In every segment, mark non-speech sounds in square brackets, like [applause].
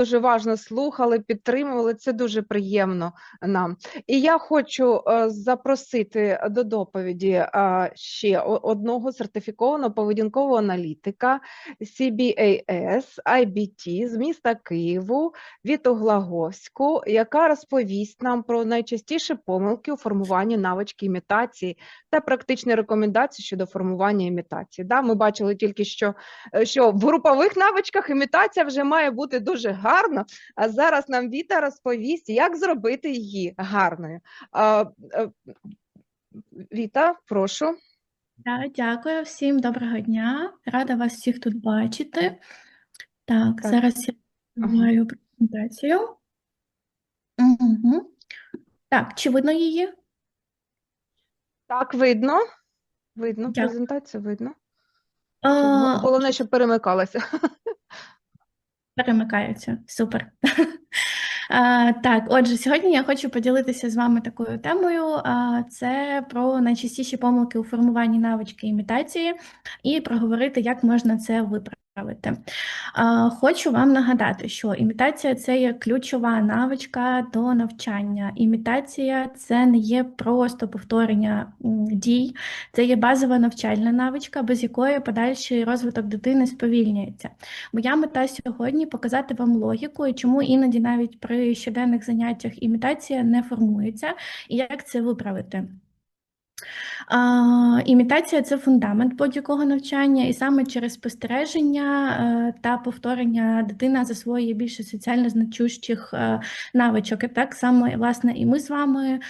дуже уважно слухали, підтримували. Це дуже приємно нам. І я хочу е, запросити до доповіді е, ще одного сертифікованого поведінкового аналітика CBAS IBT з міста Києву Віту Глаговську, яка розповість нам про найчастіші помилки у формуванні навички імітації та практичні рекомендації щодо формування імітації. Ми бачили тільки що, е, що в групових навичках імітація вже має бути дуже гарно. А зараз нам Віта розповість, як зробити її гарною. А, е, Віта, прошу. Так, дякую всім, доброго дня. Рада вас всіх тут бачити. Так, Так. зараз я відкриваю презентацію. Угу. Так, чи видно її? Так, видно. Видно, Дякую. презентацію видно. А, Головне, щоб перемикалася. [laughs] Перемикаються. Супер. [laughs] А, Так, отже, сьогодні я хочу поділитися з вами такою темою. а, Це про найчастіші помилки у формуванні навички імітації і проговорити, як можна це виправити. Хочу вам нагадати, що імітація це є ключова навичка до навчання. Імітація це не є просто повторення дій, це є базова навчальна навичка, без якої подальший розвиток дитини сповільнюється. Моя мета сьогодні показати вам логіку і чому іноді навіть при щоденних заняттях імітація не формується, і як це виправити. А, імітація це фундамент будь-якого навчання, і саме через спостереження е, та повторення дитина засвоює більше соціально значущих е, навичок. І так само, власне, і ми з вами е,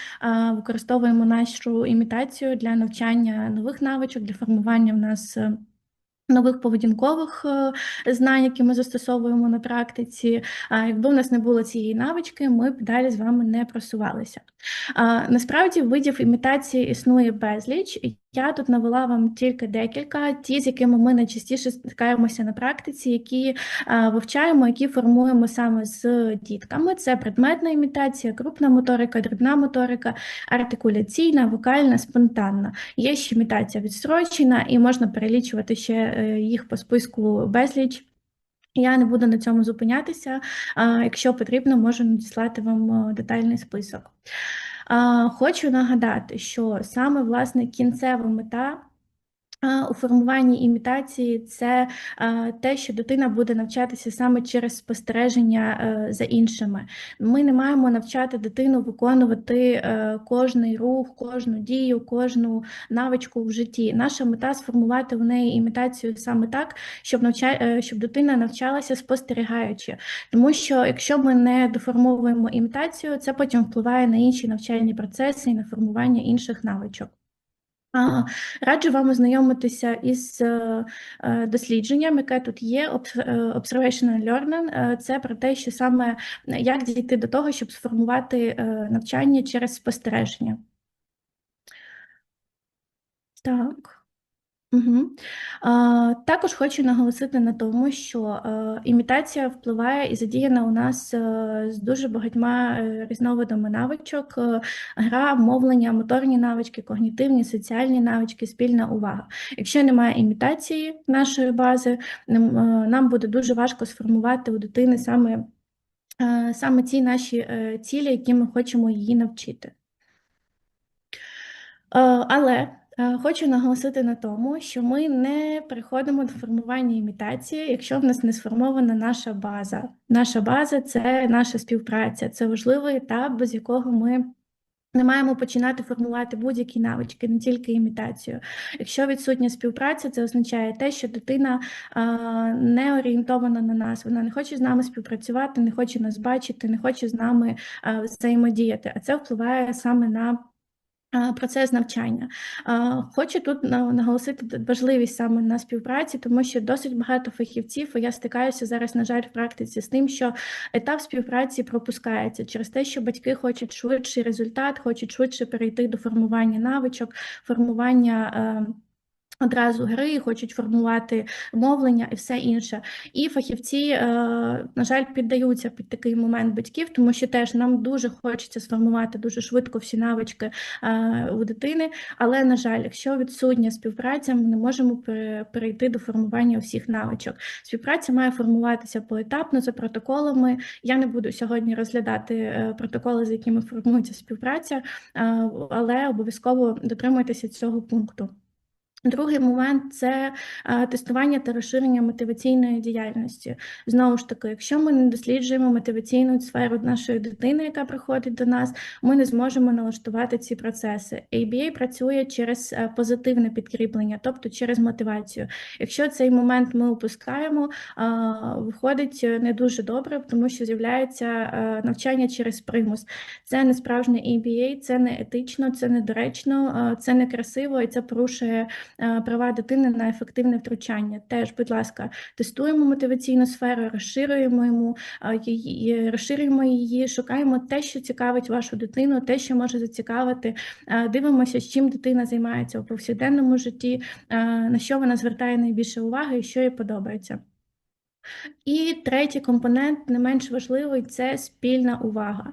використовуємо нашу імітацію для навчання нових навичок, для формування в нас. Нових поведінкових е, знань, які ми застосовуємо на практиці. Якби в нас не було цієї навички, ми б далі з вами не просувалися. Насправді видів імітації існує безліч. Я тут навела вам тільки декілька, ті, з якими ми найчастіше стикаємося на практиці, які вивчаємо, які формуємо саме з дітками. Це предметна імітація, крупна моторика, дрібна моторика, артикуляційна, вокальна, спонтанна. Є ще імітація відстрочена, і можна перелічувати ще е, їх по списку безліч. Я не буду на цьому зупинятися. Якщо потрібно, можу надіслати вам е, детальний список. Хочу нагадати, що саме власне кінцева мета. У формуванні імітації це те, що дитина буде навчатися саме через спостереження е, за іншими. Ми не маємо навчати дитину виконувати е, кожний рух, кожну дію, кожну навичку в житті. Наша мета сформувати в неї імітацію саме так, щоб навча... е, щоб дитина навчалася спостерігаючи. Тому що якщо ми не доформовуємо імітацію, це потім впливає на інші навчальні процеси і на формування інших навичок. Раджу вам ознайомитися із е, е, дослідженням, яке тут є, е, Observational Learning. Це про те, що саме як дійти до того, щоб сформувати навчання через спостереження. Так. Угу. А, також хочу наголосити на тому, що е, імітація впливає і задіяна у нас е, з дуже багатьма е, різновидами навичок: е, гра, мовлення, моторні навички, когнітивні, соціальні навички, спільна увага. Якщо немає імітації нашої бази, нам, е, нам буде дуже важко сформувати у дитини саме, е, саме ті наші е, цілі, які ми хочемо її навчити. Е, Але хочу наголосити на тому, що ми не переходимо до формування імітації, якщо в нас не сформована наша база. Наша база це наша співпраця, це важливий етап, без якого ми. Не маємо починати формувати будь-які навички, не тільки імітацію. Якщо відсутня співпраця, це означає те, що дитина не орієнтована на нас, вона не хоче з нами співпрацювати, не хоче нас бачити, не хоче з нами взаємодіяти. А це впливає саме на Процес навчання. Хочу тут наголосити важливість саме на співпраці, тому що досить багато фахівців, я стикаюся зараз, на жаль, в практиці з тим, що етап співпраці пропускається через те, що батьки хочуть швидший результат, хочуть швидше перейти до формування навичок, формування. Одразу гри хочуть формувати мовлення і все інше. І фахівці, е, на жаль, піддаються під такий момент батьків, тому що теж нам дуже хочеться сформувати дуже швидко всі навички е, у дитини. Але, на жаль, якщо відсутня співпраця, ми не можемо перейти до формування всіх навичок. Співпраця має формуватися поетапно за протоколами. Я не буду сьогодні розглядати е, протоколи, з якими формується співпраця, але обов'язково дотримуйтеся цього пункту. Другий момент це е, тестування та розширення мотиваційної діяльності. Знову ж таки, якщо ми не досліджуємо мотиваційну сферу нашої дитини, яка приходить до нас, ми не зможемо налаштувати ці процеси. ABA працює через е, позитивне підкріплення, тобто через мотивацію. Якщо цей момент ми опускаємо, е, виходить не дуже добре, тому що з'являється навчання через примус. Це не справжнє ABA, це не етично, це не доречно, це не красиво і це порушує. Е, права дитини на ефективне втручання. Теж, будь ласка, тестуємо мотиваційну сферу, розширюємо йому е, її, розширюємо її, шукаємо те, що цікавить вашу дитину, те, що може зацікавити. Дивимося, дивимося, чим дитина займається у повсякденному житті, на що вона звертає найбільше уваги і що їй подобається. І третій компонент, не менш важливий, це спільна увага.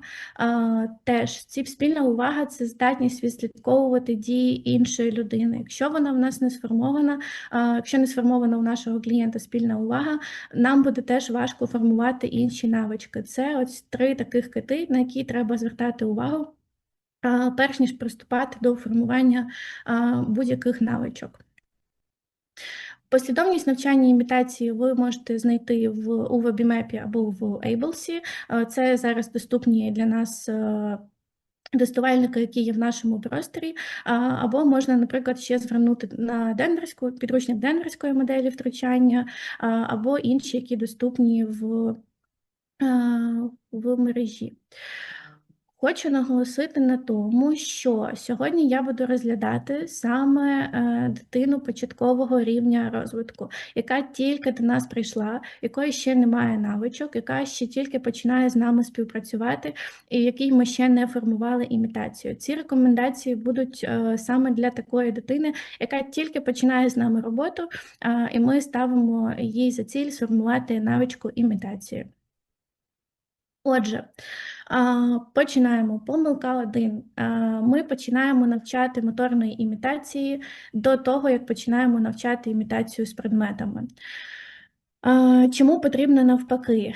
Теж ці спільна увага це здатність відслідковувати дії іншої людини. Якщо вона в нас не сформована, якщо не сформована у нашого клієнта спільна увага, нам буде теж важко формувати інші навички. Це ось три таких кити, на які треба звертати увагу, перш ніж приступати до формування будь-яких навичок. Послідовність навчання імітації ви можете знайти в у WebMap або в Ablesy. Е, це зараз доступні для нас. Е, тестувальники, які є в нашому просторі, або можна, наприклад, ще звернути на денверську підручник денверської моделі втручання, або інші, які доступні в, в мережі. Хочу наголосити на тому, що сьогодні я буду розглядати саме е, дитину початкового рівня розвитку, яка тільки до нас прийшла, якої ще немає навичок, яка ще тільки починає з нами співпрацювати, і якій ми ще не формували імітацію. Ці рекомендації будуть е, саме для такої дитини, яка тільки починає з нами роботу, е, і ми ставимо їй за ціль сформувати навичку імітації. Отже, починаємо. Помилка один. Ми починаємо навчати моторної імітації до того, як починаємо навчати імітацію з предметами. Чому потрібно навпаки?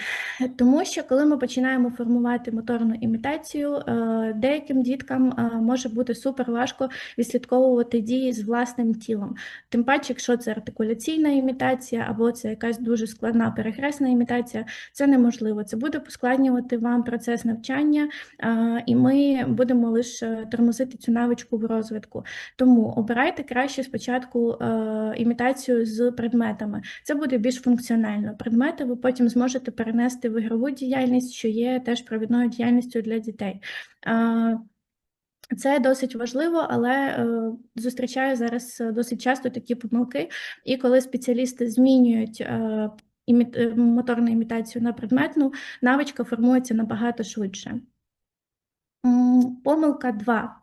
Тому що коли ми починаємо формувати моторну імітацію, е, деяким діткам е, може бути супер важко відслідковувати дії з власним тілом. Тим паче, якщо це артикуляційна імітація або це якась дуже складна перехресна імітація, це неможливо. Це буде поскладнювати вам процес навчання, і ми будемо лише тормозити цю навичку в розвитку. Тому обирайте краще спочатку е, імітацію з предметами. Це буде більш функціонально функціонально. Предмети ви потім зможете перенести в ігрову діяльність, що є теж провідною діяльністю для дітей. Це досить важливо, але е, зустрічаю зараз досить часто такі помилки, і коли спеціалісти змінюють е, імі... моторну імітацію на предметну, навичка формується набагато швидше. Помилка 2.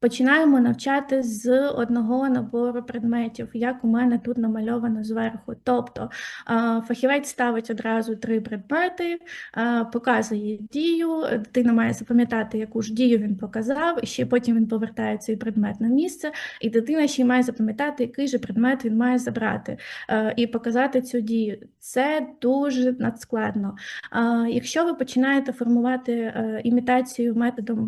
Починаємо навчати з одного набору предметів, як у мене тут намальовано зверху. Тобто фахівець ставить одразу три предмети, показує дію, дитина має запам'ятати, яку ж дію він показав, і ще потім він повертає цей предмет на місце, і дитина ще й має запам'ятати, який же предмет він має забрати і показати цю дію. Це дуже надскладно. Якщо ви починаєте формувати е, імітацію методом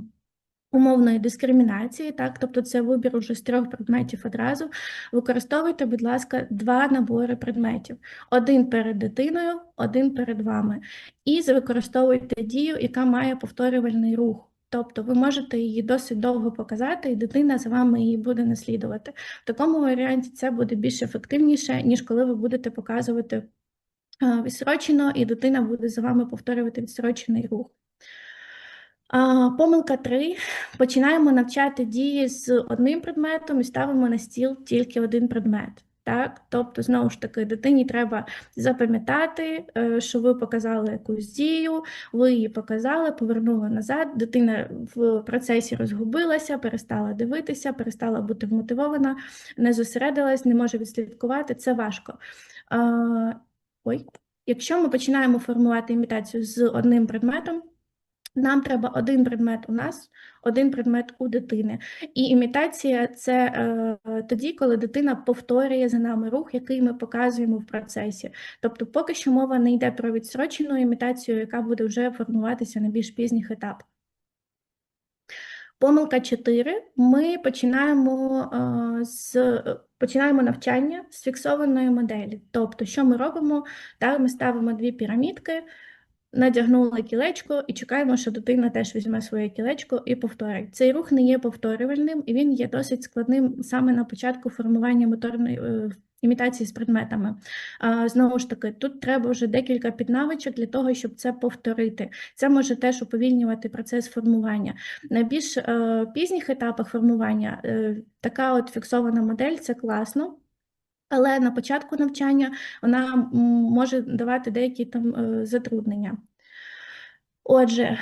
умовної дискримінації, так, тобто це вибір уже з трьох предметів одразу. Використовуйте, будь ласка, два набори предметів: один перед дитиною, один перед вами. І використовуйте дію, яка має повторювальний рух. Тобто ви можете її досить довго показати, і дитина за вами її буде наслідувати. В такому варіанті це буде більш ефективніше, ніж коли ви будете показувати відсрочено, і дитина буде за вами повторювати відсрочений рух. Помилка 3. Починаємо навчати дії з одним предметом і ставимо на стіл тільки один предмет. Так, тобто, знову ж таки, дитині треба запам'ятати, е, що ви показали якусь дію, ви її показали, повернули назад. Дитина в процесі розгубилася, перестала дивитися, перестала бути вмотивована, не зосередилась, не може відслідкувати. Це важко. Ой, якщо ми починаємо формувати імітацію з одним предметом. Нам треба один предмет у нас, один предмет у дитини. І імітація це е, тоді, коли дитина повторює за нами рух, який ми показуємо в процесі. Тобто, поки що мова не йде про відсрочену імітацію, яка буде вже формуватися на більш пізніх етапах. Помилка 4. Ми починаємо е, з починаємо навчання з фіксованої моделі. Тобто, що ми робимо? Так, ми ставимо дві пірамідки надягнули кілечко і чекаємо, що дитина теж візьме своє кілечко і повторить. Цей рух не є повторювальним, і він є досить складним саме на початку формування моторної е, імітації з предметами. А, Знову ж таки, тут треба вже декілька піднавичок для того, щоб це повторити. Це може теж уповільнювати процес формування. На більш е, пізніх етапах формування е, така от фіксована модель це класно. Але на початку навчання вона може давати деякі там е, затруднення. Отже,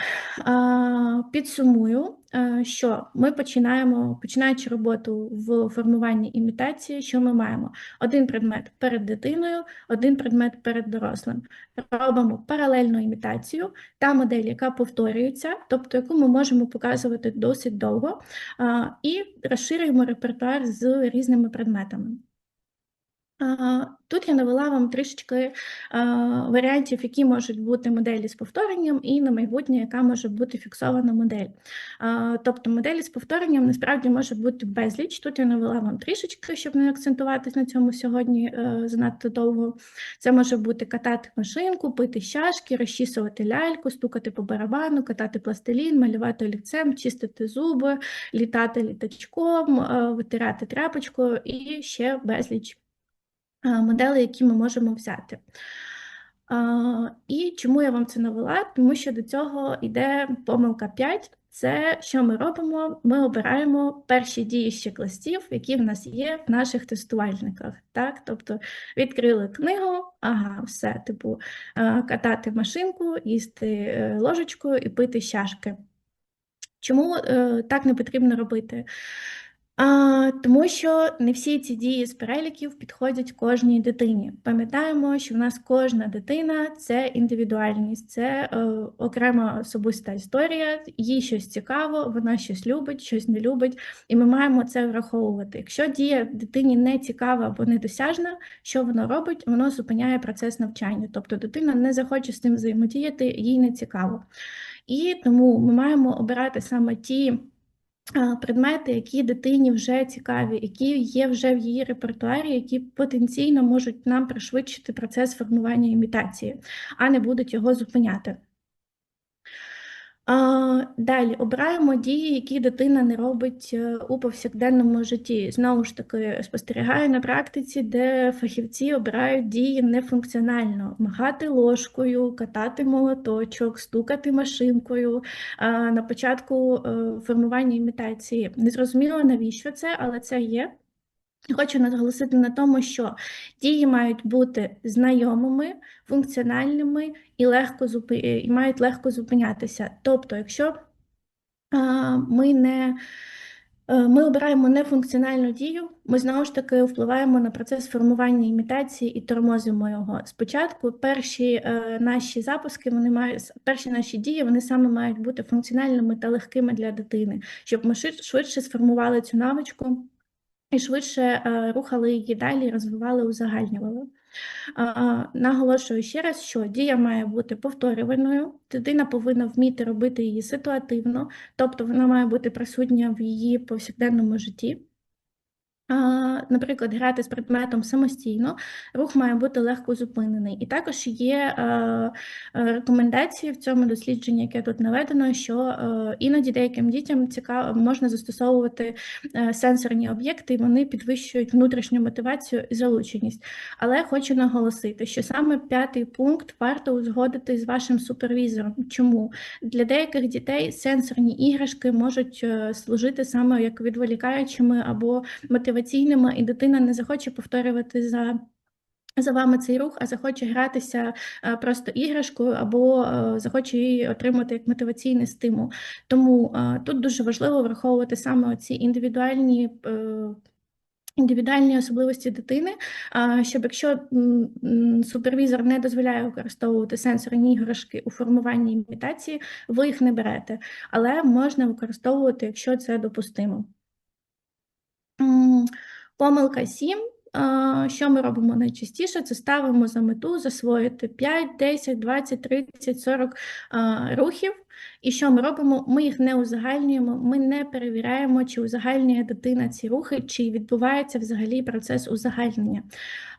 підсумую, е, що ми починаємо, починаючи роботу в формуванні імітації, що ми маємо? Один предмет перед дитиною, один предмет перед дорослим. Робимо паралельну імітацію, та модель, яка повторюється, тобто яку ми можемо показувати досить довго, і розширюємо репертуар з різними предметами. Тут я навела вам трішечки варіантів, які можуть бути моделі з повторенням, і на майбутнє, яка може бути фіксована модель. Тобто моделі з повторенням насправді може бути безліч. Тут я навела вам трішечки, щоб не акцентуватись на цьому сьогодні е, занадто довго. Це може бути катати машинку, пити чашки, розчісувати ляльку, стукати по барабану, катати пластилін, малювати олівцем, чистити зуби, літати літачком, е, витирати тряпочкою і ще безліч модели, які ми можемо взяти. І чому я вам це навела? Тому що до цього йде помилка 5. Це що ми робимо? Ми обираємо перші дії з чек-листів, які в нас є в наших тестувальниках. Так? Тобто відкрили книгу, ага, все, типу, катати машинку, їсти е, ложечкою і пити чашки. Чому е, так не потрібно робити? А, Тому що не всі ці дії з переліків підходять кожній дитині. Пам'ятаємо, що в нас кожна дитина це індивідуальність, це е, окрема особиста історія, їй щось цікаво, вона щось любить, щось не любить, і ми маємо це враховувати. Якщо дія дитині не цікава або недосяжна, що воно робить? Воно зупиняє процес навчання. Тобто дитина не захоче з цим взаємодіяти, їй не цікаво. І тому ми маємо обирати саме ті предмети, які дитині вже цікаві, які є вже в її репертуарі, які потенційно можуть нам пришвидшити процес формування імітації, а не будуть його зупиняти. Далі обираємо дії, які дитина не робить е, у повсякденному житті. Знову ж таки, спостерігаю на практиці, де фахівці обирають дії нефункціонально: махати ложкою, катати молоточок, стукати машинкою на початку е, формування імітації. Не зрозуміло, навіщо це, але це є. Хочу наголосити на тому, що дії мають бути знайомими, функціональними і легко зупи... і мають легко зупинятися. Тобто, якщо ми не е, ми обираємо нефункціональну дію, ми знову ж таки впливаємо на процес формування імітації і тормозимо його. Спочатку перші е, наші запуски, вони мають перші наші дії, вони саме мають бути функціональними та легкими для дитини, щоб ми швидше сформували цю навичку і швидше е, рухали її далі, розвивали, узагальнювали. Наголошую ще раз, що дія має бути повторюваною, дитина повинна вміти робити її ситуативно, тобто вона має бути присутня в її повсякденному житті наприклад, грати з предметом самостійно, рух має бути легко зупинений. І також є е, е, рекомендації в цьому дослідженні, яке тут наведено, що е, іноді деяким дітям цікаво можна застосовувати сенсорні об'єкти, і вони підвищують внутрішню мотивацію і залученість. Але хочу наголосити, що саме п'ятий пункт варто узгодити з вашим супервізором. Чому для деяких дітей сенсорні іграшки можуть служити саме як відволікаючими або мотиваційними мотиваційними, і дитина не захоче повторювати за. За вами цей рух, а захоче гратися е, просто іграшкою або е, захоче її отримати як мотиваційний стимул. Тому е, тут дуже важливо враховувати саме ці індивідуальні. Індивідуальні особливості дитини, щоб якщо супервізор не дозволяє використовувати сенсорні іграшки у формуванні імітації, ви їх не берете, але можна використовувати, якщо це допустимо. Помилка 7. Що ми робимо найчастіше? Це ставимо за мету засвоїти 5, 10, 20, 30, 40 рухів. І що ми робимо? Ми їх не узагальнюємо, ми не перевіряємо, чи узагальнює дитина ці рухи, чи відбувається взагалі процес узагальнення.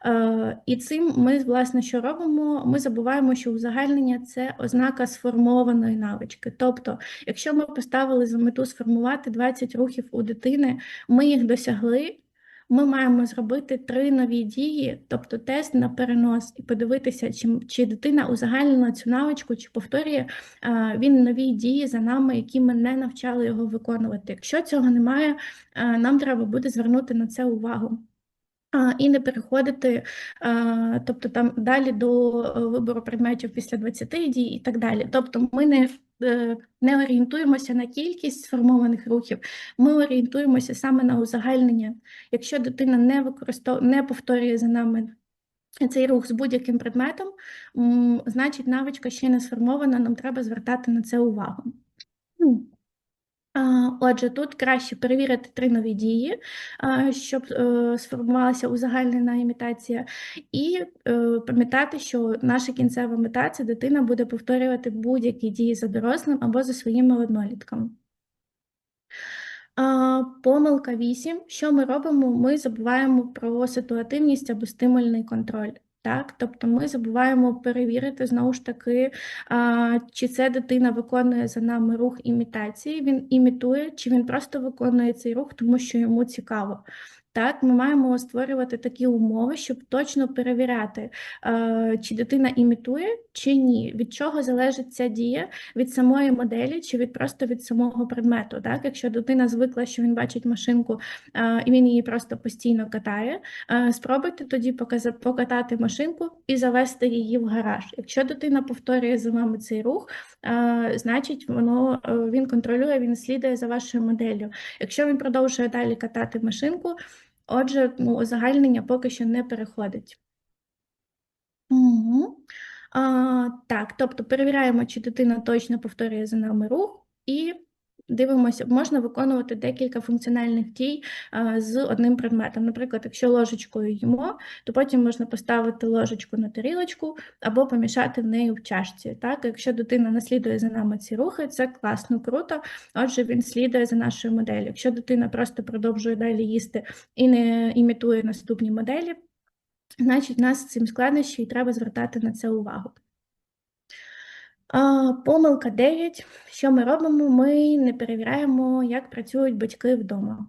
Е, І цим ми, власне, що робимо? Ми забуваємо, що узагальнення це ознака сформованої навички. Тобто, якщо ми поставили за мету сформувати 20 рухів у дитини, ми їх досягли. Ми маємо зробити три нові дії, тобто тест на перенос, і подивитися, чи, чи дитина узагальнила цю навичку, чи повторює він нові дії за нами, які ми не навчали його виконувати. Якщо цього немає, нам треба буде звернути на це увагу. І не переходити, тобто там далі до е, вибору предметів після 20 дій і так далі. Тобто ми не, не орієнтуємося на кількість сформованих рухів, ми орієнтуємося саме на узагальнення. Якщо дитина не використов... не повторює за нами цей рух з будь-яким предметом, значить навичка ще не сформована, нам треба звертати на це увагу. Отже, тут краще перевірити три нові дії, щоб е, сформувалася узагальнена імітація, і е, пам'ятати, що наша кінцева мета це дитина буде повторювати будь-які дії за дорослим або за своїми однолітками. Помилка 8. Що ми робимо? Ми забуваємо про ситуативність або стимульний контроль. Так, тобто ми забуваємо перевірити знову ж таки, чи це дитина виконує за нами рух імітації, він імітує, чи він просто виконує цей рух, тому що йому цікаво. Так, ми маємо створювати такі умови, щоб точно перевіряти, е, чи дитина імітує, чи ні. Від чого залежить ця дія? Від самої моделі, чи від просто від самого предмету. Так, якщо дитина звикла, що він бачить машинку, е, і він її просто постійно катає, е, спробуйте тоді показати, покатати машинку і завести її в гараж. Якщо дитина повторює за вами цей рух, значить воно він контролює, він слідує за вашою моделлю. Якщо він продовжує далі катати машинку, отже, ну, узагальнення поки що не переходить. Угу. А, так, тобто перевіряємо, чи дитина точно повторює за нами рух, і дивимося, можна виконувати декілька функціональних дій з одним предметом. Наприклад, якщо ложечкою їмо, то потім можна поставити ложечку на тарілочку або помішати в неї в чашці. Так, якщо дитина наслідує за нами ці рухи, це класно, круто. Отже, він слідує за нашою моделлю. Якщо дитина просто продовжує далі їсти і не імітує наступні моделі, значить, у нас з цим складнощі і треба звертати на це увагу. Помилка 9. Що ми робимо? Ми не перевіряємо, як працюють батьки вдома.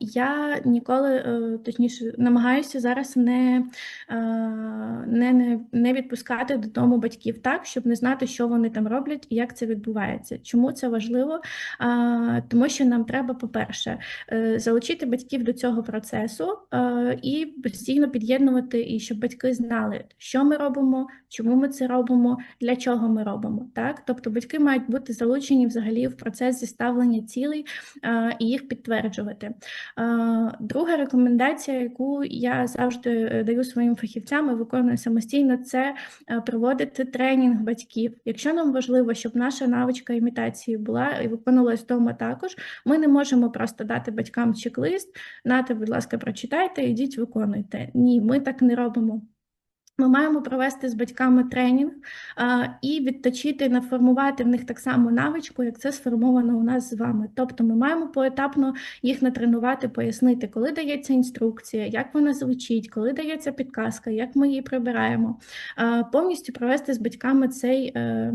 Я ніколи, е, точніше, намагаюся зараз не, е, не, не, не відпускати додому батьків так, щоб не знати, що вони там роблять і як це відбувається. Чому це важливо? Тому що нам треба, по-перше, е, залучити батьків до цього процесу і постійно під'єднувати, і щоб батьки знали, що ми робимо, чому ми це робимо, для чого ми робимо. Так? Тобто батьки мають бути залучені взагалі в процес зіставлення цілей і їх підтверджувати. Друга рекомендація, яку я завжди е, даю своїм фахівцям і виконую самостійно, це е, проводити тренінг батьків. Якщо нам важливо, щоб наша навичка імітації була і виконувалась вдома також, ми не можемо просто дати батькам чек-лист, нате, будь ласка, прочитайте, ідіть, виконуйте. Ні, ми так не робимо. Ми маємо провести з батьками тренінг а, і відточити, наформувати в них так само навичку, як це сформовано у нас з вами. Тобто ми маємо поетапно їх натренувати, пояснити, коли дається інструкція, як вона звучить, коли дається підказка, як ми її прибираємо, а, повністю провести з батьками цей. Е,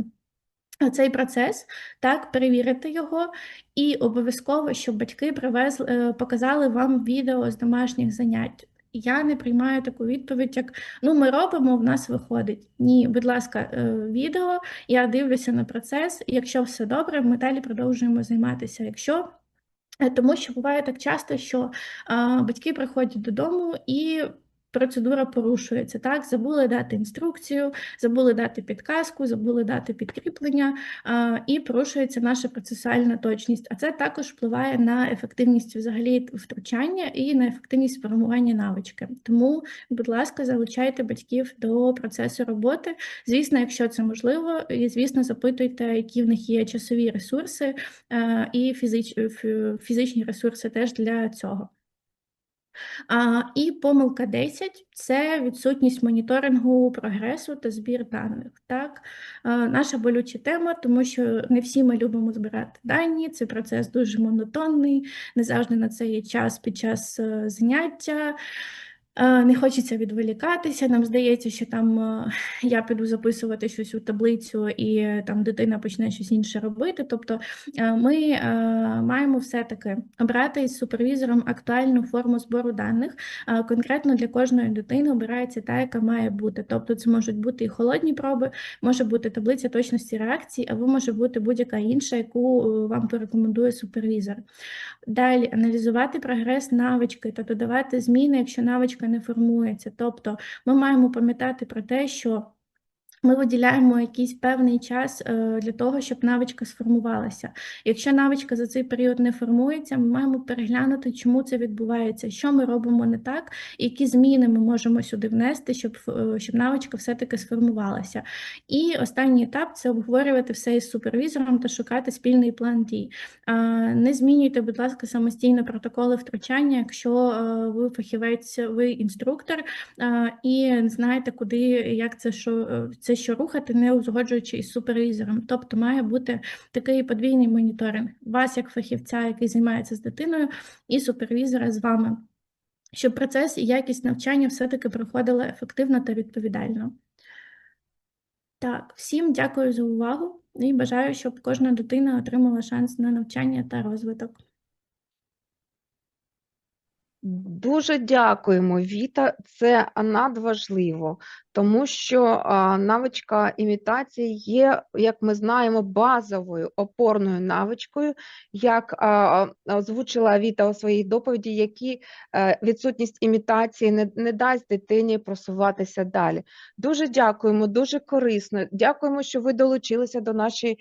цей процес, так, перевірити його, і обов'язково, щоб батьки привезли, е, показали вам відео з домашніх занять я не приймаю таку відповідь, як ну ми робимо, в нас виходить. Ні, будь ласка, е, відео, я дивлюся на процес, якщо все добре, ми далі продовжуємо займатися. Якщо Е, Тому що буває так часто, що а, батьки приходять додому і процедура порушується. Так, забули дати інструкцію, забули дати підказку, забули дати підкріплення, і порушується наша процесуальна точність. А це також впливає на ефективність взагалі втручання і на ефективність формування навички. Тому, будь ласка, залучайте батьків до процесу роботи. Звісно, якщо це можливо, і звісно, запитуйте, які в них є часові ресурси і фізич, фізичні ресурси теж для цього. І помилка 10 – це відсутність моніторингу прогресу та збір даних. Так? Наша болюча тема, тому що не всі ми любимо збирати дані, це процес дуже монотонний, не завжди на це є час під час е, заняття. Е, Не хочеться відволікатися. Нам здається, що там е, [laughs] я піду записувати щось у таблицю, і е, там дитина почне щось інше робити. Тобто ми маємо все-таки обрати із супервізором актуальну форму збору даних. Конкретно для кожної дитини обирається та, яка має бути. Тобто, це можуть бути і холодні проби, може бути таблиця точності реакцій, або може бути будь-яка інша, яку вам порекомендує супервізор. Далі аналізувати прогрес навички та додавати зміни, якщо навичка не формується. Тобто ми маємо пам'ятати про те, що ми виділяємо якийсь певний час е, для того, щоб навичка сформувалася. Якщо навичка за цей період не формується, ми маємо переглянути, чому це відбувається, що ми робимо не так, які зміни ми можемо сюди внести, щоб, е, щоб навичка все-таки сформувалася. І останній етап це обговорювати все із супервізором та шукати спільний план дій. Не змінюйте, будь ласка, самостійно протоколи втручання, якщо е, ви фахівець, ви інструктор і знаєте, куди, як це що, це що рухати, не узгоджуючи із супервізором. Тобто має бути такий подвійний моніторинг вас, як фахівця, який займається з дитиною, і супервізора з вами, щоб процес і якість навчання все-таки проходила ефективно та відповідально. Так, всім дякую за увагу і бажаю, щоб кожна дитина отримала шанс на навчання та розвиток. Дуже дякуємо, Віта. Це надважливо, тому що навичка імітації є, як ми знаємо, базовою опорною навичкою, як озвучила Віта у своїй доповіді, які е, відсутність імітації не, не дасть дитині просуватися далі. Дуже дякуємо, дуже корисно. Дякуємо, що ви долучилися до нашої